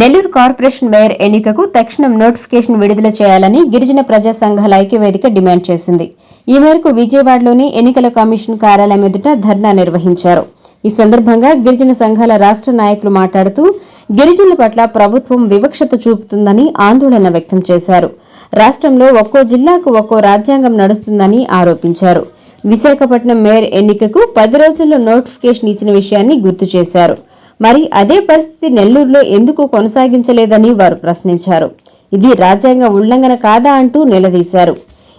Nellore corporation mayor ఎన్నికకు తక్షణం notification విడుదల చేయాలని గిరిజన ప్రజా సంఘాల ఐక్యవేదిక డిమాండ్ చేసింది. ఈ మేరకు విజయవాడలోని ఎన్నికల కమిషన్ కార్యాలయం ఎదుట ధర్నా నిర్వహించారు. ఈ సందర్భంగా గిరిజన సంఘాల రాష్ట్ర నాయకులు మాట్లాడుతూ గిరిజనుల పట్ల ప్రభుత్వం వివక్షత చూపుతుందని ఆందోళన వ్యక్తం చేశారు. రాష్ట్రంలో ఒక్కో జిల్లాకు ఒక్కో రాజ్యాంగం నడుస్తుందని ఆరోపించారు. విశాఖపట్నం మేయర్ ఎన్నికకు పది రోజుల్లో నోటిఫికేషన్ ఇచ్చిన విషయాన్ని గుర్తు చేశారు. మరి అదే పరిస్థితి నెల్లూరులో ఎందుకు కొనసాగించలేదని వారు ప్రశ్నించారు. ఇది రాజ్యాంగ ఉల్లంఘన కాదా అంటూ నిలదీశారు.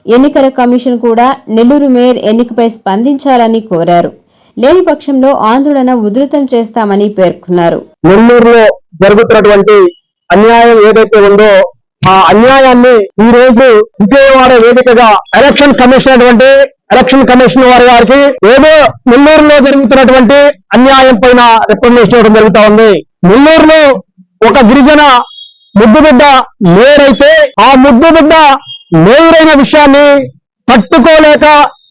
ఎన్నికల కమిషన్ కూడా నెల్లూరు మేయర్ ఎన్నికపై స్పందించాలని కోరారు. లేని పక్షంలో ఆందోళన ఉధృతం చేస్తామని పేర్కొన్నారు. నెల్లూరులో జరుగుతున్నటువంటి అన్యాయం ఏదైతే ఉందో ఆ అన్యాయాన్ని ఈ రోజు విజయవాడ వేదికగా ఎలక్షన్ కమిషన్ అటువంటి ఎలక్షన్ కమిషన్ వారి వారికి ఏదో నెల్లూరులో జరుగుతున్నటువంటి అన్యాయం పైన రిప్రజెంటేషన్ ఇవ్వడం జరుగుతా ఉంది నెల్లూరులో ఒక గిరిజన ముద్దు బిడ్డ మేయర్ అయితే ఆ ముద్దు బిడ్డ మేయర్ అయిన విషయాన్ని తట్టుకోలేక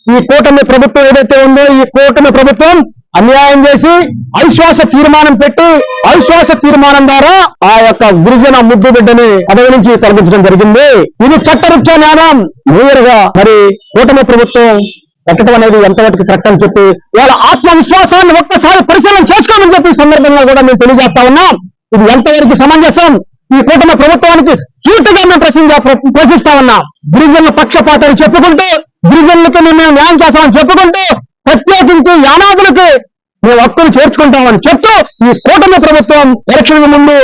ఈ కూటమి ప్రభుత్వం ఏదైతే ఉందో ఈ కూటమి ప్రభుత్వం అన్యాయం చేసి అవిశ్వాస తీర్మానం పెట్టి అవిశ్వాస తీర్మానం ద్వారా ఆ యొక్క గిరిజన ముద్దు బిడ్డని పదవి నుంచి తొలగించడం జరిగింది. ఇది చట్టరీత్యా న్యాయం. నేరుగా మరి కూటమి ప్రభుత్వం పెట్టడం అనేది ఎంతవరకు కరెక్ట్ అని చెప్పి వాళ్ళ ఆత్మవిశ్వాసాన్ని ఒక్కసారి పరిశీలన చేసుకోమని చెప్పి సందర్భంగా కూడా మేము తెలియజేస్తా ఉన్నాం. ఇది ఎంతవరకు సమంజసం? ఈ కూటమి ప్రభుత్వానికి సూటిగా మేము ప్రశ్న ప్రశ్నిస్తా ఉన్నాం. గిరిజనుల పక్షపాతాలు చెప్పుకుంటూ గిరిజనులకి మేము న్యాయం చేస్తామని చెప్పుకుంటూ ప్రత్యేకించి యానాదులకి మేము హక్కును చేర్చుకుంటామని చెప్తూ ఈ కూటమి ప్రభుత్వం ఎలక్షన్ ముందు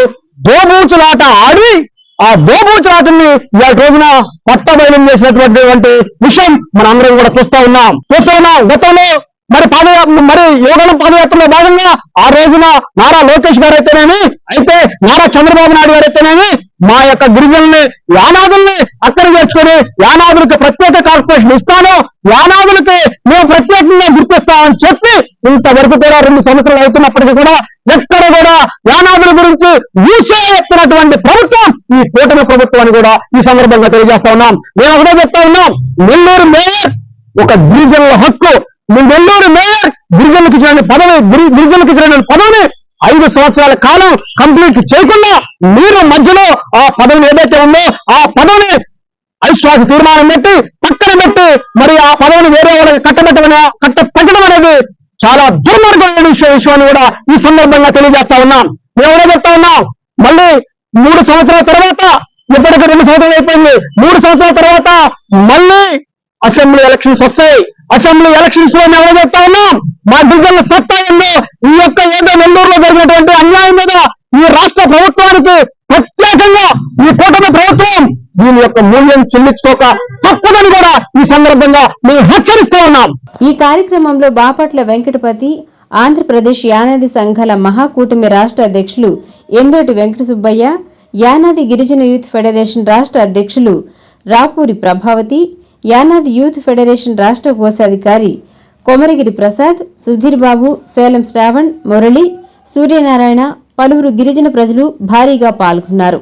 దోబూచులాట ఆడి ఆ దోబూచులాటని ఇవాళ రోజున పట్టబయలం చేసినటువంటి విషయం మనందరం కూడా చూస్తా ఉన్నాం. చూస్తా ఉన్నాం. గతంలో మరి పాదయాత్ర మరి యువగణం పాదయాత్రలో భాగంగా ఆ రోజున నారా లోకేష్ గారు అయితేనేమి అయితే నారా చంద్రబాబు నాయుడు గారు అయితేనేమి మా యొక్క గిరిజనుల్ని యానాదుల్ని అక్కడ చేర్చుకొని యానాదులకి ప్రత్యేక కార్పొరేషన్ ఇస్తాను యానాదులకి మేము ప్రత్యేకంగా గుర్తిస్తామని చెప్పి ఇంతవరకు కూడా రెండు సంవత్సరాలు అవుతున్నప్పటికీ కూడా ఎక్కడ కూడా యానాదుల గురించి ఊసే ఎత్తినటువంటి ప్రభుత్వం ఈ కూటమి ప్రభుత్వం అని కూడా ఈ సందర్భంగా తెలియజేస్తా ఉన్నాం. మేము ఒకటే చెప్తా ఉన్నాం. నెల్లూరు మేయర్ ఒక గిరిజనుల హక్కు మీ నెల్లూరు మేయర్ గిరిజనులకు ఇచ్చిన పదవి గిరిజనులకు ఇచ్చిన పదవిని ఐదు సంవత్సరాల కాలం కంప్లీట్ చేయకుండా మీరు మధ్యలో ఆ పదవిని ఏదైతే ఉందో ఆ పదవిని అవిశ్వాస తీర్మానం పెట్టి పక్కన పెట్టి మరి ఆ పదవిని వేరే వాళ్ళకి కట్టబెట్టడం కట్ట పెట్టడం అనేది చాలా దుర్మార్గమైన విషయం విషయాన్ని కూడా ఈ సందర్భంగా తెలియజేస్తా ఉన్నాం. మేము ఎవరో చెప్తా ఉన్నాం. మళ్ళీ మూడు సంవత్సరాల తర్వాత ఇప్పటికి రెండు సంవత్సరాలు అయిపోయింది. మూడు సంవత్సరాల తర్వాత మళ్ళీ అసెంబ్లీ ఎలక్షన్స్ వస్తాయి. అసెంబ్లీ ఎలక్షన్స్లో మేము చెప్తా ఉన్నాం? మా గిరిజనుల సత్తా ఏందో? ఈ యొక్క ఏదో నెల్లూరులో జరిగినటువంటి అన్యాయం మీద ఈ రాష్ట్ర ప్రభుత్వానికి ప్రత్యేకంగా ఈ కూటమి ప్రభుత్వం దీని యొక్క మూల్యం చెల్లించుకోక తప్పదని కూడా ఈ సందర్భంగా మేము హెచ్చరిస్తూ ఉన్నాం. ఈ కార్యక్రమంలో బాపట్ల వెంకటపతి ఆంధ్రప్రదేశ్ యానాది సంఘాల మహాకూటమి రాష్ట్ర అధ్యక్షులు ఎందోటి వెంకట సుబ్బయ్య యానాది గిరిజన యూత్ ఫెడరేషన్ రాష్ట్ర అధ్యక్షులు రాపూరి ప్రభావతి యానాద్ యూత్ ఫెడరేషన్ రాష్ట్ర కోశాధికారి కొమరగిరి ప్రసాద్ సుధీర్ బాబు సేలం శ్రావణ్ మురళి సూర్యనారాయణ పలువురు గిరిజన ప్రజలు భారీగా పాల్గొన్నారు.